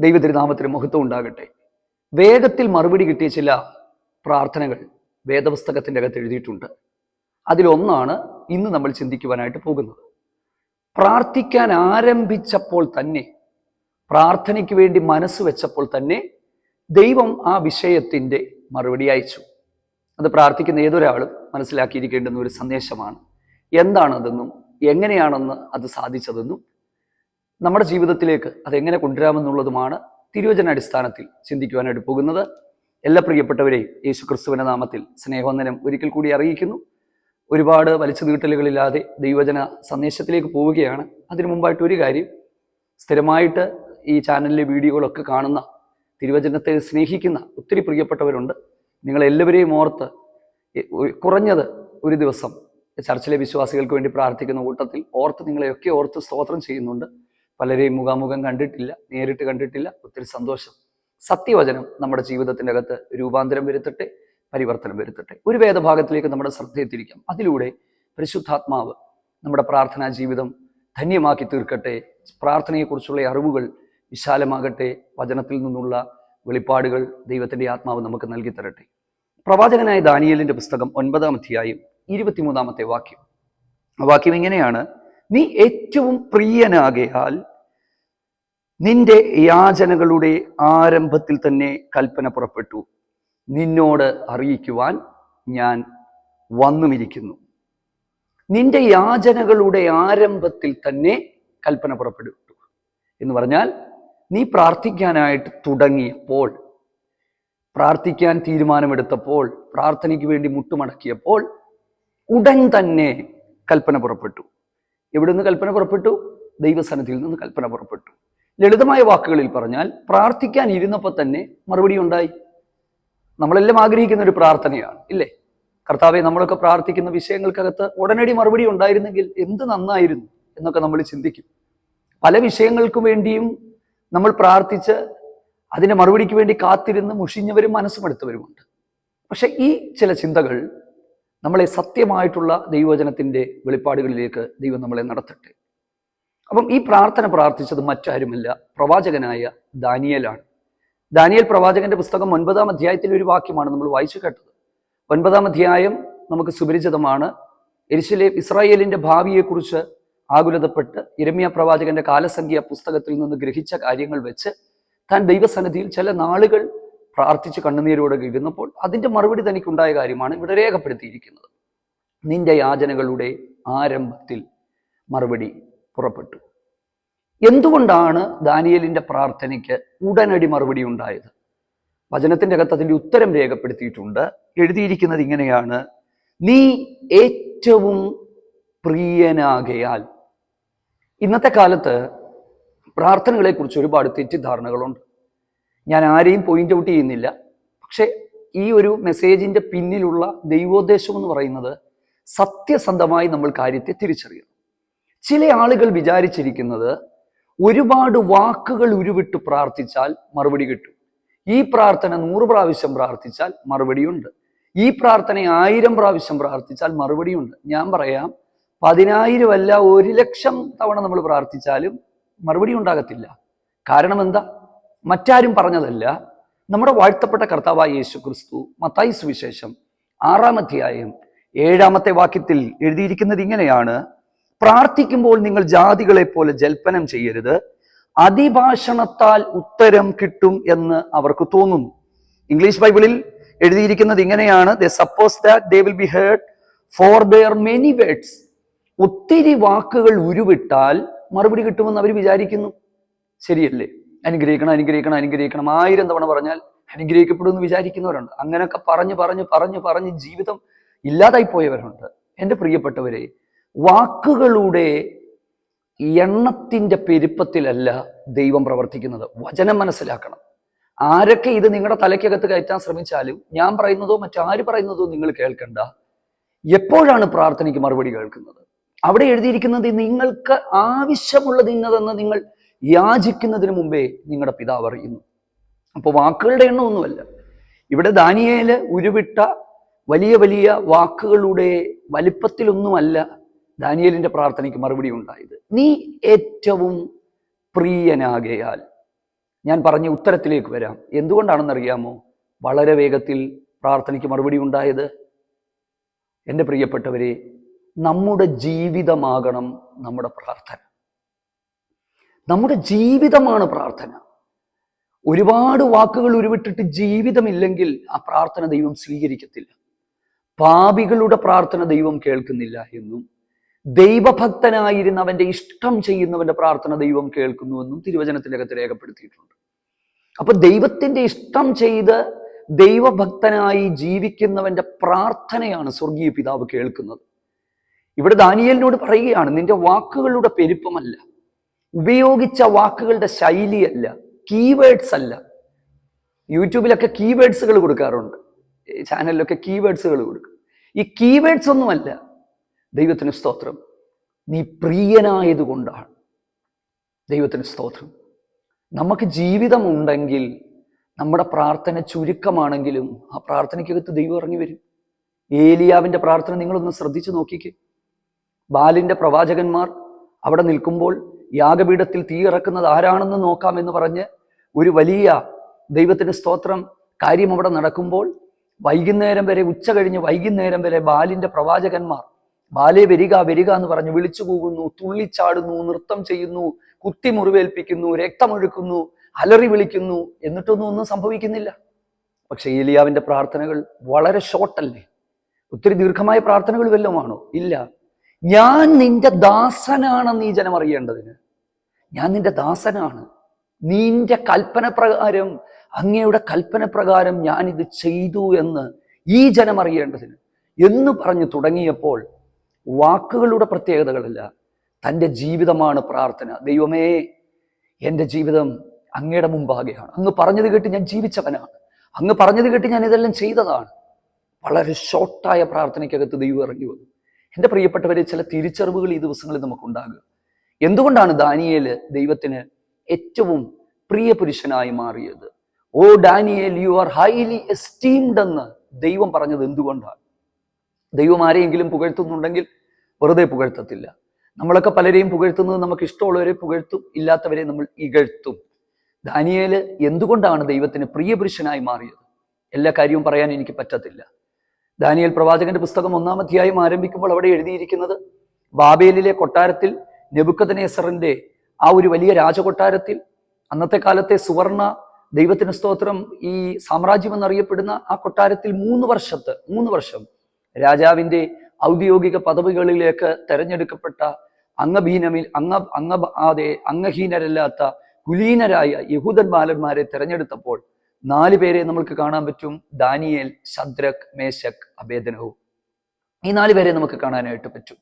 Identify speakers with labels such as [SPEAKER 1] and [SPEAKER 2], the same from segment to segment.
[SPEAKER 1] ദൈവതിരുനാമത്തിന് മഹത്വം ഉണ്ടാകട്ടെ. വേഗത്തിൽ മറുപടി കിട്ടിയ ചില പ്രാർത്ഥനകൾ വേദപുസ്തകത്തിന്റെ അകത്ത് എഴുതിയിട്ടുണ്ട്. അതിലൊന്നാണ് ഇന്ന് നമ്മൾ ചിന്തിക്കുവാനായിട്ട് പോകുന്നത്. പ്രാർത്ഥിക്കാൻ ആരംഭിച്ചപ്പോൾ തന്നെ പ്രാർത്ഥനയ്ക്ക് വേണ്ടി മനസ്സ് വെച്ചപ്പോൾ തന്നെ ദൈവം ആ വിഷയത്തിന്റെ മറുപടി അയച്ചു. അത് പ്രാർത്ഥിക്കുന്ന ഏതൊരാളും മനസ്സിലാക്കിയിരിക്കേണ്ടുന്ന ഒരു സന്ദേശമാണ്. എന്താണതെന്നും എങ്ങനെയാണെന്ന് അത് സാധിച്ചതെന്നും നമ്മുടെ ജീവിതത്തിലേക്ക് അതെങ്ങനെ കൊണ്ടുവരാമെന്നുള്ളതുമാണ് തിരുവചന അടിസ്ഥാനത്തിൽ ചിന്തിക്കുവാനായിട്ട് പോകുന്നത്. എല്ലാ പ്രിയപ്പെട്ടവരെയും യേശു ക്രിസ്തുവിന്റെ നാമത്തിൽ സ്നേഹവന്ദനം ഒരിക്കൽ കൂടി അറിയിക്കുന്നു. ഒരുപാട് വലിച്ചു നീട്ടലുകളില്ലാതെ ദൈവജന സന്ദേശത്തിലേക്ക് പോവുകയാണ്. അതിനു മുമ്പായിട്ട് ഒരു കാര്യം സ്ഥിരമായിട്ട് ഈ ചാനലിലെ വീഡിയോകളൊക്കെ കാണുന്ന തിരുവചനത്തെ സ്നേഹിക്കുന്ന ഒത്തിരി പ്രിയപ്പെട്ടവരുണ്ട്. നിങ്ങളെല്ലാവരെയും ഓർത്ത് കുറഞ്ഞത് ഒരു ദിവസം ചർച്ചിലെ വിശ്വാസികൾക്ക് വേണ്ടി പ്രാർത്ഥിക്കുന്ന കൂട്ടത്തിൽ ഓർത്ത് നിങ്ങളെയൊക്കെ ഓർത്ത് സ്തോത്രം ചെയ്യുന്നുണ്ട്. പലരെയും മുഖാമുഖം കണ്ടിട്ടില്ല നേരിട്ട് കണ്ടിട്ടില്ല. ഒത്തിരി സന്തോഷം. സത്യവചനം നമ്മുടെ ജീവിതത്തിന്റെ അകത്ത് രൂപാന്തരം വരുത്തട്ടെ പരിവർത്തനം വരുത്തട്ടെ. ഒരു വേദഭാഗത്തിലേക്ക് നമ്മുടെ ശ്രദ്ധ തിരിക്കാം അതിലൂടെ പരിശുദ്ധാത്മാവ് നമ്മുടെ പ്രാർത്ഥനാ ജീവിതം ധന്യമാക്കി തീർക്കട്ടെ. പ്രാർത്ഥനയെക്കുറിച്ചുള്ള അറിവുകൾ വിശാലമാകട്ടെ. വചനത്തിൽ നിന്നുള്ള വെളിപ്പാടുകൾ ദൈവത്തിന്റെ ആത്മാവ് നമുക്ക് നൽകി തരട്ടെ. പ്രവാചകനായ ദാനിയലിന്റെ പുസ്തകം ഒൻപതാം അധ്യായം ഇരുപത്തിമൂന്നാമത്തെ വാക്യം. വാക്യം ഇങ്ങനെയാണ്. നീ ഏറ്റവും പ്രിയനാകയാൽ നിന്റെ യാചനകളുടെ ആരംഭത്തിൽ തന്നെ കൽപ്പന പുറപ്പെട്ടു. നിന്നോട് അറിയിക്കുവാൻ ഞാൻ വന്നുമിരിക്കുന്നു. നിന്റെ യാചനകളുടെ ആരംഭത്തിൽ തന്നെ കൽപ്പന പുറപ്പെട്ടു. എന്ന് പറഞ്ഞാൽ നീ പ്രാർത്ഥിക്കാനായിട്ട് തുടങ്ങിയപ്പോൾ പ്രാർത്ഥിക്കാൻ തീരുമാനമെടുത്തപ്പോൾ പ്രാർത്ഥനയ്ക്ക് വേണ്ടി മുട്ടുമടക്കിയപ്പോൾ ഉടൻ തന്നെ കൽപ്പന പുറപ്പെട്ടു. എവിടെ നിന്ന് കൽപ്പന പുറപ്പെട്ടു? ദൈവസന്നിധിയിൽ നിന്ന് കൽപ്പന പുറപ്പെട്ടു. ലളിതമായ വാക്കുകളിൽ പറഞ്ഞാൽ പ്രാർത്ഥിക്കാൻ ഇരുന്നപ്പോൾ തന്നെ മറുപടി ഉണ്ടായി. നമ്മളെല്ലാം ആഗ്രഹിക്കുന്ന ഒരു പ്രാർത്ഥനയാണ് ഇല്ലേ? കർത്താവെ നമ്മളൊക്കെ പ്രാർത്ഥിക്കുന്ന വിഷയങ്ങൾക്കകത്ത് ഉടനടി മറുപടി ഉണ്ടായിരുന്നെങ്കിൽ എന്ത് നന്നായിരുന്നു എന്നൊക്കെ നമ്മൾ ചിന്തിക്കും. പല വിഷയങ്ങൾക്കും വേണ്ടിയും നമ്മൾ പ്രാർത്ഥിച്ച് അതിന്റെ മറുപടിക്ക് വേണ്ടി കാത്തിരുന്ന് മുഷിഞ്ഞവരും മനസ്സുമെടുത്തവരുമുണ്ട്. പക്ഷെ ഈ ചില ചിന്തകൾ നമ്മളെ സത്യമായിട്ടുള്ള ദൈവവചനത്തിന്റെ വെളിപ്പാടുകളിലേക്ക് ദൈവം നമ്മളെ നടത്തട്ടെ. അപ്പം ഈ പ്രാർത്ഥന പ്രാർത്ഥിച്ചത് മറ്റാരുമല്ല പ്രവാചകനായ ദാനിയലാണ്. ദാനിയൽ പ്രവാചകന്റെ പുസ്തകം ഒൻപതാം അധ്യായത്തിൽ ഒരു വാക്യമാണ് നമ്മൾ വായിച്ചു കേട്ടത്. ഒൻപതാം അധ്യായം നമുക്ക് സുപരിചിതമാണ്. എരിശിലെ ഇസ്രായേലിന്റെ ഭാവിയെക്കുറിച്ച് ആകുലതപ്പെട്ട് ഇരമ്യ പ്രവാചകന്റെ കാലസംഖ്യ പുസ്തകത്തിൽ നിന്ന് ഗ്രഹിച്ച കാര്യങ്ങൾ വെച്ച് താൻ ദൈവസന്നിധിയിൽ ചില നാളുകൾ പ്രാർത്ഥിച്ച് കണ്ണുനീരോടെ ഇരുന്നപ്പോൾ അതിന്റെ മറുപടി തനിക്കുണ്ടായ കാര്യമാണ് ഇവിടെ രേഖപ്പെടുത്തിയിരിക്കുന്നത്. നിന്റെ യാചനകളുടെ ആരംഭത്തിൽ മറുപടി പുറപ്പെട്ടു. എന്തുകൊണ്ടാണ് ദാനിയലിന്റെ പ്രാർത്ഥനയ്ക്ക് ഉടനടി മറുപടി ഉണ്ടായത്? വചനത്തിന്റെ അകത്ത് അതിന്റെ ഉത്തരം രേഖപ്പെടുത്തിയിട്ടുണ്ട്. എഴുതിയിരിക്കുന്നത് ഇങ്ങനെയാണ്. നീ ഏറ്റവും പ്രിയനാകയാൽ. ഇന്നത്തെ കാലത്ത് പ്രാർത്ഥനകളെക്കുറിച്ച് ഒരുപാട് തെറ്റിദ്ധാരണകളുണ്ട്. ഞാൻ ആരെയും പോയിന്റ് ഔട്ട് ചെയ്യുന്നില്ല. പക്ഷെ ഈ ഒരു മെസ്സേജിന്റെ പിന്നിലുള്ള ദൈവോദ്ദേശം എന്ന് പറയുന്നത് സത്യസന്ധമായി നമ്മൾ കാര്യത്തെ തിരിച്ചറിയണം. ചില ആളുകൾ വിചാരിച്ചിരിക്കുന്നത് ഒരുപാട് വാക്കുകൾ ഉരുവിട്ട് പ്രാർത്ഥിച്ചാൽ മറുപടി കിട്ടും. ഈ പ്രാർത്ഥന നൂറ് പ്രാവശ്യം പ്രാർത്ഥിച്ചാൽ മറുപടിയുണ്ട് ഈ പ്രാർത്ഥന ആയിരം പ്രാവശ്യം പ്രാർത്ഥിച്ചാൽ മറുപടിയുണ്ട് ഞാൻ പറയാം പതിനായിരം അല്ല ഒരു ലക്ഷം തവണ നമ്മൾ പ്രാർത്ഥിച്ചാലും മറുപടി ഉണ്ടാകത്തില്ല. കാരണം എന്താ? മറ്റാരും പറഞ്ഞതല്ല. നമ്മുടെ വാഴ്ത്തപ്പെട്ട കർത്താവായ യേശു ക്രിസ്തു മത്തായി സുവിശേഷം ആറാം അധ്യായം ഏഴാമത്തെ വാക്യത്തിൽ എഴുതിയിരിക്കുന്നത് ഇങ്ങനെയാണ്. പ്രാർത്ഥിക്കുമ്പോൾ നിങ്ങൾ ജാതികളെ പോലെ ജൽപ്പനം ചെയ്യരുത്. അതിഭാഷണത്താൽ ഉത്തരം കിട്ടും എന്ന് അവർക്ക് തോന്നുന്നു ഇംഗ്ലീഷ് ബൈബിളിൽ എഴുതിയിരിക്കുന്നത് ഇങ്ങനെയാണ്. The suppose that they will be heard for their many words ഒത്തിരി വാക്കുകൾ ഉരുവിട്ടാൽ മറുപടി കിട്ടുമെന്ന് അവർ വിചാരിക്കുന്നു. ശരിയല്ലേ? അനുഗ്രഹിക്കണം അനുഗ്രഹിക്കണം അനുഗ്രഹിക്കണം. ആയിരം തവണ പറഞ്ഞാൽ അനുഗ്രഹിക്കപ്പെടുമെന്ന് വിചാരിക്കുന്നവരുണ്ട്. അങ്ങനെയൊക്കെ പറഞ്ഞു പറഞ്ഞു പറഞ്ഞു പറഞ്ഞ് ജീവിതം ഇല്ലാതായി പോയവരുണ്ട് എന്റെ പ്രിയപ്പെട്ടവരെ വാക്കുകളുടെ എണ്ണത്തിന്റെ പെരുപ്പത്തിലല്ല ദൈവം പ്രവർത്തിക്കുന്നത്. വചനം മനസ്സിലാക്കണം. ആരൊക്കെ ഇത് നിങ്ങളുടെ തലയ്ക്കകത്ത് കയറ്റാൻ ശ്രമിച്ചാലും ഞാൻ പറയുന്നതോ മറ്റാര് പറയുന്നതോ നിങ്ങൾ കേൾക്കണ്ട. എപ്പോഴാണ് പ്രാർത്ഥനയ്ക്ക് മറുപടി കേൾക്കുന്നത്? അവിടെ എഴുതിയിരിക്കുന്നത് നിങ്ങൾക്ക് ആവശ്യമുള്ളത് ഇന്നതെന്ന് നിങ്ങൾ യാചിക്കുന്നതിന് മുമ്പേ നിങ്ങളുടെ പിതാവ് അറിയുന്നു. അപ്പോൾ വാക്കുകളുടെ എണ്ണമൊന്നുമല്ല ഇവിടെ ദാനിയേൽ ഉരുവിട്ട വലിയ വലിയ വാക്കുകളുടെ വലിപ്പത്തിലൊന്നുമല്ല ദാനിയേലിന്റെ പ്രാർത്ഥനയ്ക്ക് മറുപടി ഉണ്ടായത്. നീ ഏറ്റവും പ്രിയനാകയാൽ. ഞാൻ പറഞ്ഞ ഉത്തരത്തിലേക്ക് വരാം. എന്തുകൊണ്ടാണെന്നറിയാമോ? വളരെ വേഗത്തിൽ പ്രാർത്ഥനയ്ക്ക് മറുപടി ഉണ്ടായത്. എന്റെ പ്രിയപ്പെട്ടവരെ നമ്മുടെ ജീവിതമാകണം നമ്മുടെ പ്രാർത്ഥന. നമ്മുടെ ജീവിതമാണ് പ്രാർത്ഥന. ഒരുപാട് വാക്കുകൾ ഉരുവിട്ടിട്ട് ജീവിതമില്ലെങ്കിൽ ആ പ്രാർത്ഥന ദൈവം സ്വീകരിക്കത്തില്ല. പാപികളുടെ പ്രാർത്ഥന ദൈവം കേൾക്കുന്നില്ല എന്നും ദൈവഭക്തനായിരുന്നവന്റെ ഇഷ്ടം ചെയ്യുന്നവന്റെ പ്രാർത്ഥന ദൈവം കേൾക്കുന്നുവെന്നും തിരുവചനത്തിനകത്ത് രേഖപ്പെടുത്തിയിട്ടുണ്ട്. അപ്പൊ ദൈവത്തിന്റെ ഇഷ്ടം ചെയ്ത് ദൈവഭക്തനായി ജീവിക്കുന്നവന്റെ പ്രാർത്ഥനയാണ് സ്വർഗീയ പിതാവ് കേൾക്കുന്നത്. ഇവിടെ ദാനിയലിനോട് പറയുകയാണ് നിന്റെ വാക്കുകളുടെ പെരുപ്പമല്ല. ഉപയോഗിച്ച വാക്കുകളുടെ ശൈലിയല്ല കീവേഡ്സ് അല്ല. യൂട്യൂബിലൊക്കെ കീവേഡ്സുകൾ കൊടുക്കാറുണ്ട്. ചാനലിലൊക്കെ കീവേഡ്സുകൾ കൊടുക്കും. ഈ കീവേഡ്സ് ഒന്നുമല്ല ദൈവത്തിന് സ്തോത്രം. നീ പ്രിയനായതുകൊണ്ടാണ് ദൈവത്തിന് സ്തോത്രം. നമുക്ക് ജീവിതമുണ്ടെങ്കിൽ നമ്മുടെ പ്രാർത്ഥന ചുരുക്കമാണെങ്കിലും ആ പ്രാർത്ഥനയ്ക്കകത്ത് ദൈവം ഇറങ്ങി വരും. ഏലിയാവിന്റെ പ്രാർത്ഥന നിങ്ങളൊന്ന് ശ്രദ്ധിച്ചു നോക്കിക്കേ. ബാലിന്റെ പ്രവാചകന്മാർ അവിടെ നിൽക്കുമ്പോൾ യാഗപീഠത്തിൽ തീ ഇറക്കുന്നത് ആരാണെന്ന് നോക്കാമെന്ന് പറഞ്ഞ് ഒരു വലിയ ദൈവത്തിന് സ്തോത്രം കാര്യം അവിടെ നടക്കുമ്പോൾ വൈകുന്നേരം വരെ ഉച്ച കഴിഞ്ഞ് വൈകുന്നേരം വരെ ബാലിന്റെ പ്രവാചകന്മാർ ബാലെ വരിക വരിക എന്ന് പറഞ്ഞ് വിളിച്ചു പോകുന്നു തുള്ളിച്ചാടുന്നു നൃത്തം ചെയ്യുന്നു കുത്തി മുറിവേൽപ്പിക്കുന്നു രക്തമൊഴുക്കുന്നു അലറി വിളിക്കുന്നു. എന്നിട്ടൊന്നും ഒന്നും സംഭവിക്കുന്നില്ല. പക്ഷേ ഏലിയാവിന്റെ പ്രാർത്ഥനകൾ വളരെ ഷോർട്ടല്ലേ ഒത്തിരി ദീർഘമായ പ്രാർത്ഥനകൾ വല്ലതുമാണോ ഇല്ല. ഞാൻ നിന്റെ ദാസനാണെന്ന് ഈ ജനം അറിയേണ്ടതിന്. ഞാൻ നിന്റെ ദാസനാണ്. നിന്റെ കൽപ്പന പ്രകാരം അങ്ങയുടെ കൽപ്പന പ്രകാരം ഞാൻ ഇത് ചെയ്തു എന്ന് ഈ ജനം അറിയേണ്ടതിന്. എന്ന് പറഞ്ഞു തുടങ്ങിയപ്പോൾ വാക്കുകളുടെ പ്രത്യേകതകളല്ല. തന്റെ ജീവിതമാണ് പ്രാർത്ഥന. ദൈവമേ എന്റെ ജീവിതം അങ്ങയുടെ മുമ്പാകെയാണ്. അങ്ങ് പറഞ്ഞത് കേട്ട് ഞാൻ ജീവിച്ചവനാണ്. അങ്ങ് പറഞ്ഞത് കേട്ട് ഞാൻ ഇതെല്ലാം ചെയ്തതാണ്. വളരെ ഷോർട്ടായ പ്രാർത്ഥനയ്ക്കകത്ത് ദൈവം ഇറങ്ങി വന്നു. എന്റെ പ്രിയപ്പെട്ടവരെ ചില തിരിച്ചറിവുകൾ ഈ ദിവസങ്ങളിൽ നമുക്കുണ്ടാകുക എന്തുകൊണ്ടാണ് ദാനിയേൽ ദൈവത്തിന് ഏറ്റവും പ്രിയ പുരുഷനായി മാറിയത്? O Daniel you are highly esteemed എന്ന് ദൈവം പറഞ്ഞത് എന്തുകൊണ്ടാണ്? ദൈവം ആരെയെങ്കിലും പുകഴ്ത്തുന്നുണ്ടെങ്കിൽ വെറുതെ പുകഴ്ത്തത്തില്ല. നമ്മളൊക്കെ പലരെയും പുകഴ്ത്തുന്നത് നമുക്ക് ഇഷ്ടമുള്ളവരെ പുകഴ്ത്തും ഇല്ലാത്തവരെ നമ്മൾ ഇകഴ്ത്തും. ദാനിയേൽ എന്തുകൊണ്ടാണ് ദൈവത്തിന് പ്രിയപുരുഷനായി മാറിയത്? എല്ലാ കാര്യവും പറയാൻ എനിക്ക് പറ്റത്തില്ല. ദാനിയേൽ പ്രവാചകന്റെ പുസ്തകം ഒന്നാം അധ്യായം ആരംഭിക്കുമ്പോൾ അവിടെ എഴുതിയിരിക്കുന്നത് ബാബേലിലെ കൊട്ടാരത്തിൽ നെബുക്കദനേസറിന്റെ ആ ഒരു വലിയ രാജകൊട്ടാരത്തിൽ അന്നത്തെ കാലത്തെ സുവർണ ദൈവത്തിന് സ്തോത്രം ഈ സാമ്രാജ്യം എന്നറിയപ്പെടുന്ന ആ കൊട്ടാരത്തിൽ മൂന്ന് വർഷത്ത് മൂന്ന് വർഷം രാജാവിന്റെ ഔദ്യോഗിക പദവികളിലേക്ക് തെരഞ്ഞെടുക്കപ്പെട്ട അംഗഭീനമിൽ അംഗ അംഗ അതെ അംഗഹീനരല്ലാത്ത കുലീനരായ യഹൂദൻ ബാലന്മാരെ തെരഞ്ഞെടുത്തപ്പോൾ നാല് പേരെ നമുക്ക് കാണാൻ പറ്റും. ദാനിയേൽ ശദ്രക് മേശക് അഭേദനവും ഈ നാല് പേരെ നമുക്ക് കാണാനായിട്ട് പറ്റും.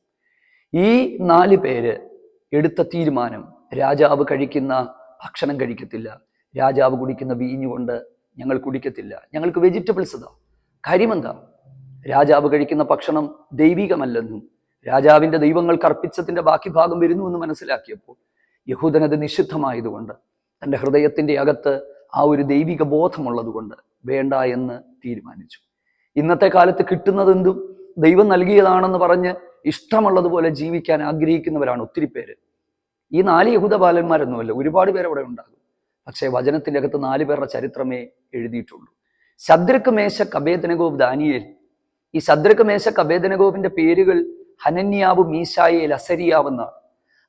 [SPEAKER 1] ഈ നാല് പേര് എടുത്ത തീരുമാനം രാജാവ് കഴിക്കുന്ന ഭക്ഷണം കഴിക്കത്തില്ല. രാജാവ് കുടിക്കുന്ന വീഞ്ഞ് കൊണ്ട് ഞങ്ങൾ കുടിക്കത്തില്ല. ഞങ്ങൾക്ക് വെജിറ്റബിൾസ് ഇതാ കാര്യമെന്താ? രാജാവ് കഴിക്കുന്ന ഭക്ഷണം ദൈവികമല്ലെന്നും രാജാവിന്റെ ദൈവങ്ങൾക്ക് അർപ്പിച്ചതിന്റെ ബാക്കി ഭാഗം വരുന്നു എന്ന് മനസ്സിലാക്കിയപ്പോൾ യഹൂദനത് നിഷിദ്ധമായതുകൊണ്ട് തന്റെ ഹൃദയത്തിന്റെ അകത്ത് ആ ഒരു ദൈവിക ബോധമുള്ളത് കൊണ്ട് വേണ്ട എന്ന് തീരുമാനിച്ചു. ഇന്നത്തെ കാലത്ത് കിട്ടുന്നതെന്തും ദൈവം നൽകിയതാണെന്ന് പറഞ്ഞ് ഇഷ്ടമുള്ളതുപോലെ ജീവിക്കാൻ ആഗ്രഹിക്കുന്നവരാണ് ഒത്തിരി പേര്. ഈ നാല് യഹൂദ ബാലന്മാരൊന്നുമല്ല ഒരുപാട് പേർ അവിടെ ഉണ്ടാകും. പക്ഷേ വചനത്തിന്റെ അകത്ത് നാല് പേരുടെ ചരിത്രമേ എഴുതിയിട്ടുള്ളൂ. ശദ്രക്ക് മേശക് കബേദനഗോപ് ദാനിയേൽ. ഈ ശദ്രക്ക് മേശക് കബേദനഗോപിന്റെ പേരുകൾ ഹനന്യാവ് മീശായേൽ അസരിയാവെന്നാണ്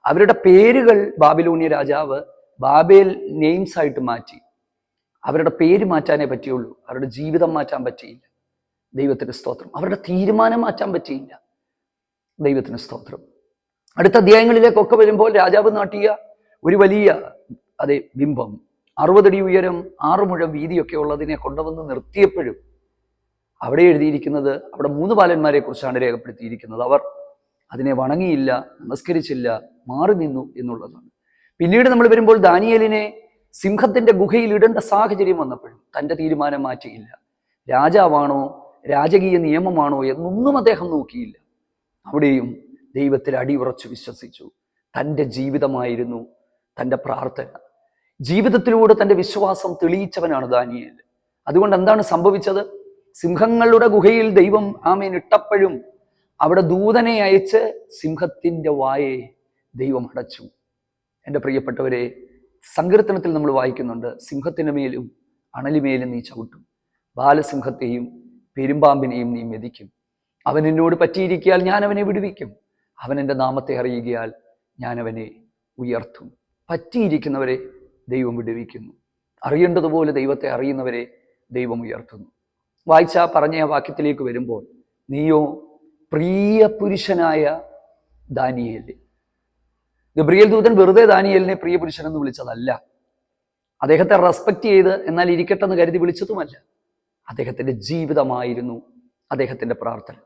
[SPEAKER 1] അവരുടെ പേരുകൾ ബാബിലോണിയ രാജാവ് ബാബേൽ നെയിംസ് ആയിട്ട് മാറ്റി. അവരുടെ പേര് മാറ്റാനേ പറ്റിയുള്ളൂ. അവരുടെ ജീവിതം മാറ്റാൻ പറ്റിയില്ല. ദൈവത്തിന് സ്തോത്രം. അവരുടെ തീരുമാനം മാറ്റാൻ പറ്റിയില്ല. ദൈവത്തിന് സ്തോത്രം. അടുത്ത അധ്യായങ്ങളിലേക്കൊക്കെ വരുമ്പോൾ രാജാവ് നാട്ടിയ ഒരു വലിയ അതെ ബിംബം. അറുപതടി ഉയരം ആറു മുഴം വീതിയൊക്കെ ഉള്ളതിനെ കൊണ്ടുവന്ന് നിർത്തിയപ്പോഴും അവിടെ എഴുതിയിരിക്കുന്നത് അവിടെ മൂന്ന് ബാലന്മാരെ കുറിച്ചാണ് രേഖപ്പെടുത്തിയിരിക്കുന്നത്. അവർ അതിനെ വണങ്ങിയില്ല നമസ്കരിച്ചില്ല മാറി നിന്നു എന്നുള്ളതാണ്. പിന്നീട് നമ്മൾ വരുമ്പോൾ ദാനിയലിനെ സിംഹത്തിന്റെ ഗുഹയിൽ ഇടേണ്ട സാഹചര്യം വന്നപ്പോഴും തന്റെ തീരുമാനം മാറ്റിയില്ല. രാജാവാണോ രാജകീയ നിയമമാണോ എന്നൊന്നും അദ്ദേഹം നോക്കിയില്ല. അവിടെയും ദൈവത്തിൽ അടിയുറച്ചു വിശ്വസിച്ചു. തന്റെ ജീവിതമായിരുന്നു തന്റെ പ്രാർത്ഥന. ജീവിതത്തിലൂടെ തന്റെ വിശ്വാസം തെളിയിച്ചവനാണ് ദാനിയേൽ. അതുകൊണ്ട് എന്താണ് സംഭവിച്ചത്? സിംഹങ്ങളുടെ ഗുഹയിൽ ദൈവം ആമേൻ ഇട്ടപ്പോഴും അവിടെ ദൂതനെ അയച്ച് സിംഹത്തിന്റെ വായെ ദൈവം അടച്ചു. എന്റെ പ്രിയപ്പെട്ടവരെ സങ്കീർത്തനത്തിൽ നമ്മൾ വായിക്കുന്നുണ്ട് സിംഹത്തിന് മേലും അണലിമേലും നീ ചവിട്ടും. ബാലസിംഹത്തെയും പെരുമ്പാമ്പിനെയും നീ മെതിക്കും. അവൻ എന്നോട് പറ്റിയിരിക്കിയാൽ ഞാൻ അവനെ വിടുവിക്കും. അവൻ എന്റെ നാമത്തെ അറിയുകയാൽ ഞാൻ അവനെ ഉയർത്തും. പറ്റിയിരിക്കുന്നവരെ ദൈവം വിടുവിക്കുന്നു. അറിയേണ്ടതുപോലെ ദൈവത്തെ അറിയുന്നവരെ ദൈവം ഉയർത്തുന്നു. വായിച്ച പറഞ്ഞ വാക്യത്തിലേക്ക് വരുമ്പോൾ നീയോ പ്രിയ പുരുഷനായ ദാനിയേൽ ഗബ്രിയേൽ ദൂതൻ വെറുതെ ദാനിയലിനെ പ്രിയ പുരുഷൻ എന്ന് വിളിച്ചതല്ല. അദ്ദേഹത്തെ റെസ്പെക്ട് ചെയ്ത് എന്നാൽ ഇരിക്കട്ടെ എന്ന് കരുതി വിളിച്ചതുമല്ല. അദ്ദേഹത്തിന്റെ ജീവിതമായിരുന്നു അദ്ദേഹത്തിന്റെ പ്രാർത്ഥന.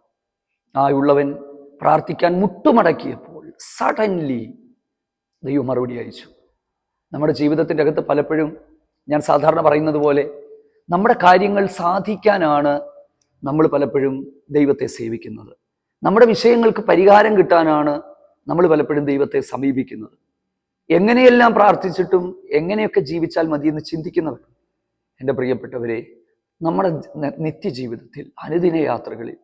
[SPEAKER 1] ആയുള്ളവൻ പ്രാർത്ഥിക്കാൻ മുട്ടുമടക്കിയപ്പോൾ സഡൻലി ദൈവം മറുപടി അയച്ചു. നമ്മുടെ ജീവിതത്തിന്റെ അകത്ത് പലപ്പോഴും ഞാൻ സാധാരണ പറയുന്നത് പോലെ നമ്മുടെ കാര്യങ്ങൾ സാധിക്കാനാണ് നമ്മൾ പലപ്പോഴും ദൈവത്തെ സേവിക്കുന്നത്. നമ്മുടെ വിഷയങ്ങൾക്ക് പരിഹാരം കിട്ടാനാണ് നമ്മൾ പലപ്പോഴും ദൈവത്തെ സമീപിക്കുന്നത്. എങ്ങനെയെല്ലാം പ്രാർത്ഥിച്ചിട്ടും എങ്ങനെയൊക്കെ ജീവിച്ചാൽ മതിയെന്ന് ചിന്തിക്കുന്നവർ. എന്റെ പ്രിയപ്പെട്ടവരെ നമ്മുടെ നിത്യജീവിതത്തിൽ അനുദിന യാത്രകളിൽ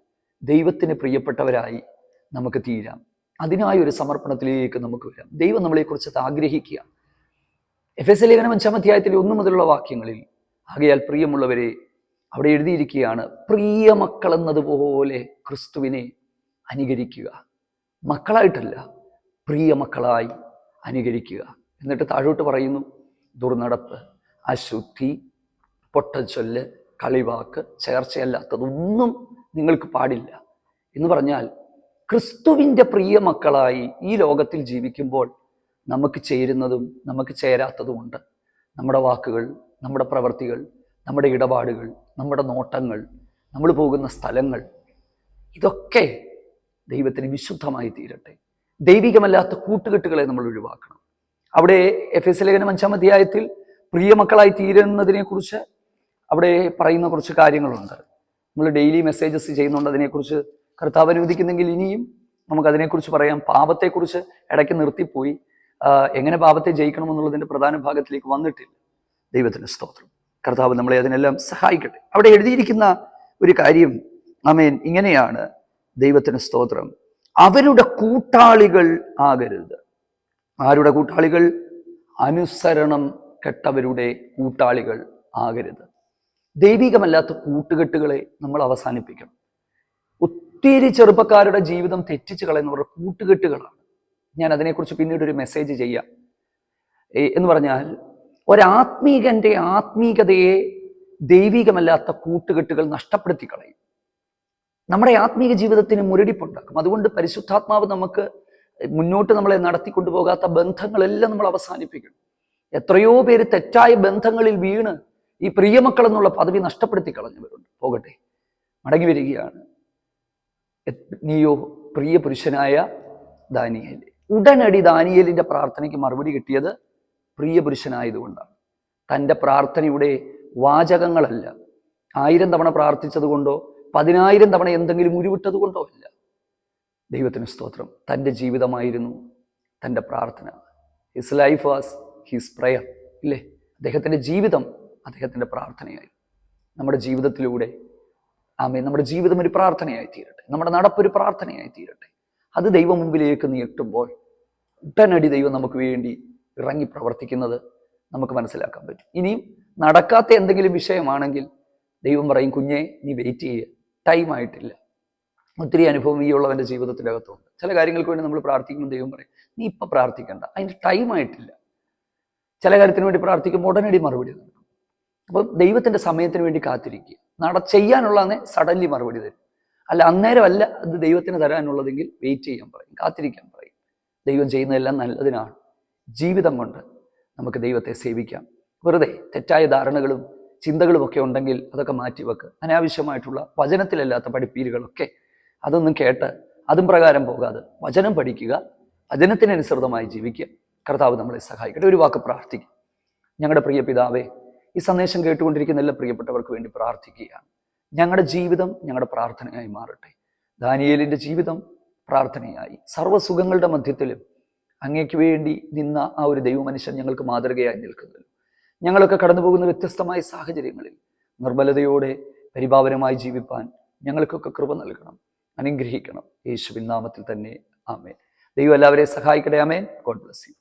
[SPEAKER 1] ദൈവത്തിന് പ്രിയപ്പെട്ടവരായി നമുക്ക് തീരാം. അതിനായി ഒരു സമർപ്പണത്തിലേക്ക് നമുക്ക് വരാം. ദൈവം നമ്മളെക്കുറിച്ച് ആഗ്രഹിക്കുക. എഫ് എസ് ലേഖനം അഞ്ചാം അധ്യായത്തിൽ ഒന്നു മുതലുള്ള വാക്യങ്ങളിൽ ആകയാൽ പ്രിയമുള്ളവരെ അവിടെ എഴുതിയിരിക്കുകയാണ് പ്രിയ മക്കളെന്നതുപോലെ ക്രിസ്തുവിനെ അനുകരിക്കുക. മക്കളായിട്ടല്ല പ്രിയ മക്കളായി അനുകരിക്കുക. എന്നിട്ട് താഴോട്ട് പറയുന്നു ദുർനടപ്പ് അശുദ്ധി പൊട്ടച്ചൊല്ല് കളിവാക്ക് ചേർച്ചയല്ലാത്തതൊന്നും നിങ്ങൾക്ക് പാടില്ല. എന്ന് പറഞ്ഞാൽ ക്രിസ്തുവിന്റെ പ്രിയ മക്കളായി ഈ ലോകത്തിൽ ജീവിക്കുമ്പോൾ നമുക്ക് ചേരുന്നതും നമുക്ക് ചേരാത്തതുമുണ്ട്. നമ്മുടെ വാക്കുകൾ നമ്മുടെ പ്രവൃത്തികൾ നമ്മുടെ ഇടപാടുകൾ നമ്മുടെ നോട്ടങ്ങൾ നമ്മൾ പോകുന്ന സ്ഥലങ്ങൾ ഇതൊക്കെ ദൈവത്തിന് വിശുദ്ധമായി തീരട്ടെ. ദൈവികമല്ലാത്ത കൂട്ടുകെട്ടുകളെ നമ്മൾ ഒഴിവാക്കണം. അവിടെ എഫ് എസ് ലേഖനം അഞ്ചാം അധ്യായത്തിൽ പ്രിയമക്കളായി തീരുന്നതിനെ കുറിച്ച് അവിടെ പറയുന്ന കുറച്ച് കാര്യങ്ങളുണ്ട്. നമ്മൾ ഡെയിലി മെസ്സേജസ് ചെയ്യുന്നുണ്ട് അതിനെക്കുറിച്ച് കർത്താവ് അനുവദിക്കുന്നെങ്കിൽ ഇനിയും നമുക്കതിനെക്കുറിച്ച് പറയാം. പാപത്തെക്കുറിച്ച് ഇടയ്ക്ക് നിർത്തിപ്പോയി. എങ്ങനെ പാപത്തെ ജയിക്കണമെന്നുള്ളതിന്റെ പ്രധാന ഭാഗത്തിലേക്ക് വന്നിട്ടില്ല. ദൈവത്തിന്റെ സ്തോത്രം. കർത്താവ് നമ്മളെ അതിനെല്ലാം സഹായിക്കട്ടെ. അവിടെ എഴുതിയിരിക്കുന്ന ഒരു കാര്യം അമേൻ ഇങ്ങനെയാണ്. ദൈവത്തിന് സ്തോത്രം. അവരുടെ കൂട്ടാളികൾ ആകരുത്. ആരുടെ കൂട്ടാളികൾ? അനുസരണം കെട്ടവരുടെ കൂട്ടാളികൾ ആകരുത്. ദൈവികമല്ലാത്ത കൂട്ടുകെട്ടുകളെ നമ്മൾ അവസാനിപ്പിക്കണം. ഒത്തിരി ചെറുപ്പക്കാരുടെ ജീവിതം തെറ്റിച്ച് കളയുന്നവരുടെ കൂട്ടുകെട്ടുകളാണ്. ഞാൻ അതിനെക്കുറിച്ച് പിന്നീട് ഒരു മെസ്സേജ് ചെയ്യാം. എന്ന് പറഞ്ഞാൽ ഒരാത്മീകന്റെ ആത്മീകതയെ ദൈവികമല്ലാത്ത കൂട്ടുകെട്ടുകൾ നഷ്ടപ്പെടുത്തി കളയും. നമ്മുടെ ആത്മീയ ജീവിതത്തിന് മുരടിപ്പുണ്ടാക്കും. അതുകൊണ്ട് പരിശുദ്ധാത്മാവ് നമുക്ക് മുന്നോട്ട് നമ്മളെ നടത്തിക്കൊണ്ടുപോകാത്ത ബന്ധങ്ങളെല്ലാം നമ്മൾ അവസാനിപ്പിക്കണം. എത്രയോ പേര് തെറ്റായ ബന്ധങ്ങളിൽ വീണ് ഈ പ്രിയമക്കൾ എന്നുള്ള പദവി നഷ്ടപ്പെടുത്തി കളഞ്ഞവരുണ്ട്. പോകട്ടെ. മടങ്ങി വരികയാണ്. നീയോ പ്രിയ പുരുഷനായ ദാനിയേൽ ഉടനടി ദാനിയേലിന്റെ പ്രാർത്ഥനയ്ക്ക് മറുപടി കിട്ടിയത് പ്രിയ പുരുഷനായതുകൊണ്ടാണ്. തന്റെ പ്രാർത്ഥനയുടെ വാചകങ്ങളല്ല. ആയിരം തവണ പ്രാർത്ഥിച്ചത് കൊണ്ടോ പതിനായിരം തവണ എന്തെങ്കിലും ഉരുവിട്ടത് കൊണ്ടോ അല്ല ദൈവത്തിന് സ്തോത്രം. തന്റെ ജീവിതമായിരുന്നു തന്റെ പ്രാർത്ഥന. His life was his prayer ഇല്ലേ? അദ്ദേഹത്തിന്റെ ജീവിതം അദ്ദേഹത്തിന്റെ പ്രാർത്ഥനയായി നമ്മുടെ ജീവിതത്തിലൂടെ ആമേ നമ്മുടെ ജീവിതം ഒരു പ്രാർത്ഥനയായി തീരട്ടെ. നമ്മുടെ നടപ്പ് ഒരു പ്രാർത്ഥനയായി തീരട്ടെ. അത് ദൈവം മുമ്പിലേക്ക് നീട്ടുമ്പോൾ ഉടനടി ദൈവം നമുക്ക് വേണ്ടി ഇറങ്ങി പ്രവർത്തിക്കുന്നത് നമുക്ക് മനസ്സിലാക്കാൻ പറ്റും. ഇനിയും നടക്കാത്ത എന്തെങ്കിലും വിഷയമാണെങ്കിൽ ദൈവം പറയും കുഞ്ഞെ നീ വെയിറ്റ് ചെയ്യുക ടൈം ആയിട്ടില്ല ഒത്തിരി അനുഭവം ഈ ഉള്ളവന്റെ ജീവിതത്തിന്റെ ചില കാര്യങ്ങൾക്ക് വേണ്ടി നമ്മൾ പ്രാർത്ഥിക്കുമ്പോൾ ദൈവം പറയും നീ ഇപ്പം പ്രാർത്ഥിക്കണ്ട. അതിന് ടൈം ആയിട്ടില്ല ചില കാര്യത്തിന് വേണ്ടി പ്രാർത്ഥിക്കുമ്പോൾ ഉടനടി മറുപടി തരും. അപ്പം ദൈവത്തിന്റെ സമയത്തിന് വേണ്ടി കാത്തിരിക്കുക. നട ചെയ്യാനുള്ള അന്നേ സഡൻലി മറുപടി തരും. അല്ല അന്നേരമല്ല അത് ദൈവത്തിന് തരാനുള്ളതെങ്കിൽ വെയിറ്റ് ചെയ്യാൻ പറയും കാത്തിരിക്കാൻ പറയും. ദൈവം ചെയ്യുന്നതെല്ലാം നല്ലതിനാണ്. ജീവിതം കൊണ്ട് നമുക്ക് ദൈവത്തെ സേവിക്കാം. വെറുതെ തെറ്റായ ധാരണകളും ചിന്തകളും ഒക്കെ ഉണ്ടെങ്കിൽ അതൊക്കെ മാറ്റി വെക്കുക അനാവശ്യമായിട്ടുള്ള വചനത്തിലല്ലാത്ത പഠിപ്പീരുകളൊക്കെ അതൊന്നും കേട്ട് അതും പ്രകാരം പോകാതെ വചനം പഠിക്കുക വചനത്തിനനുസൃതമായി ജീവിക്കുക. കർത്താവ് നമ്മളെ സഹായിക്കട്ടെ. ഒരു വാക്ക് പ്രാർത്ഥിക്കും. ഞങ്ങളുടെ പ്രിയ പിതാവേ ഈ സന്ദേശം കേട്ടുകൊണ്ടിരിക്കുന്ന എല്ലാ പ്രിയപ്പെട്ടവർക്ക് വേണ്ടി പ്രാർത്ഥിക്കുകയാണ്. ഞങ്ങളുടെ ജീവിതം ഞങ്ങളുടെ പ്രാർത്ഥനയായി മാറട്ടെ. ദാനിയേലിന്റെ ജീവിതം പ്രാർത്ഥനയായി. സർവസുഖങ്ങളുടെ മധ്യത്തിലും അങ്ങേക്ക് വേണ്ടി നിന്ന ആ ഒരു ദൈവമനുഷ്യൻ ഞങ്ങൾക്ക് മാതൃകയായി നിൽക്കുന്നത് ഞങ്ങളൊക്കെ കടന്നു പോകുന്ന വ്യത്യസ്തമായ സാഹചര്യങ്ങളിൽ നിർബലതയോടെ പരിഭാവനമായി ജീവിപ്പാൻ ഞങ്ങൾക്കൊക്കെ കൃപ നൽകണം അനുഗ്രഹിക്കണം. യേശുവിൻ നാമത്തിൽ തന്നെ. ആമേൻ. ദൈവം എല്ലാവരെയും സഹായിക്കട്ടെ. ആമേൻ. God bless you.